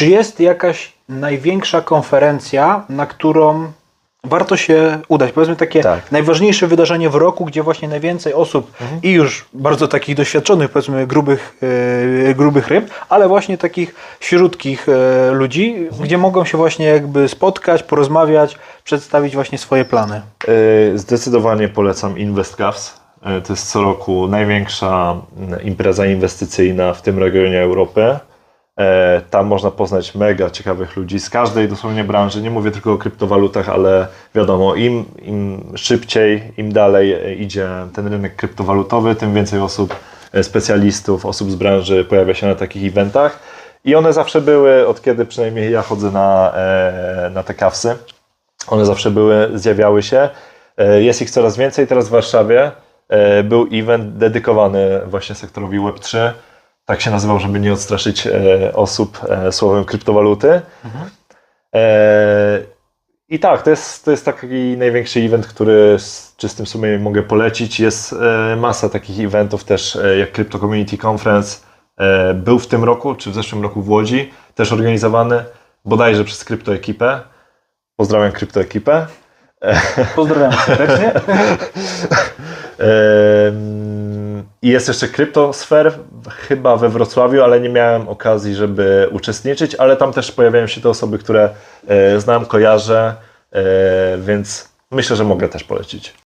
Czy jest jakaś największa konferencja, na którą warto się udać? Powiedzmy takie Tak. najważniejsze wydarzenie w roku, gdzie właśnie najwięcej osób i już bardzo takich doświadczonych, powiedzmy grubych, e, grubych ryb, ale właśnie takich śródkich e, ludzi, gdzie mogą się właśnie jakby spotkać, porozmawiać, przedstawić właśnie swoje plany. E, Zdecydowanie polecam InvestCavs. E, To jest co roku największa mm, impreza inwestycyjna w tym regionie Europy. E, Tam można poznać mega ciekawych ludzi z każdej dosłownie branży. Nie mówię tylko o kryptowalutach, ale wiadomo, im, im szybciej, im dalej idzie ten rynek kryptowalutowy, tym więcej osób, e, specjalistów, osób z branży pojawia się na takich eventach. I one zawsze były, od kiedy przynajmniej ja chodzę na, e, na te kawsy, one zawsze były, zjawiały się. Jest ich coraz więcej. Teraz w Warszawie był event dedykowany właśnie sektorowi Web3. Tak się nazywał, żeby nie odstraszyć e, osób e, słowem kryptowaluty. E, I tak, to jest, to jest taki największy event, który z czystym sumieniem mogę polecić. Jest masa takich eventów też, jak Crypto Community Conference. Był w tym roku, czy w zeszłym roku w Łodzi, też organizowany bodajże przez kryptoekipę. Pozdrawiam kryptoekipę. Pozdrawiam serdecznie. I jest jeszcze Kryptosfer, chyba we Wrocławiu, ale nie miałem okazji, żeby uczestniczyć, ale tam też pojawiają się te osoby, które e, znam, kojarzę, e, więc myślę, że mogę też polecić.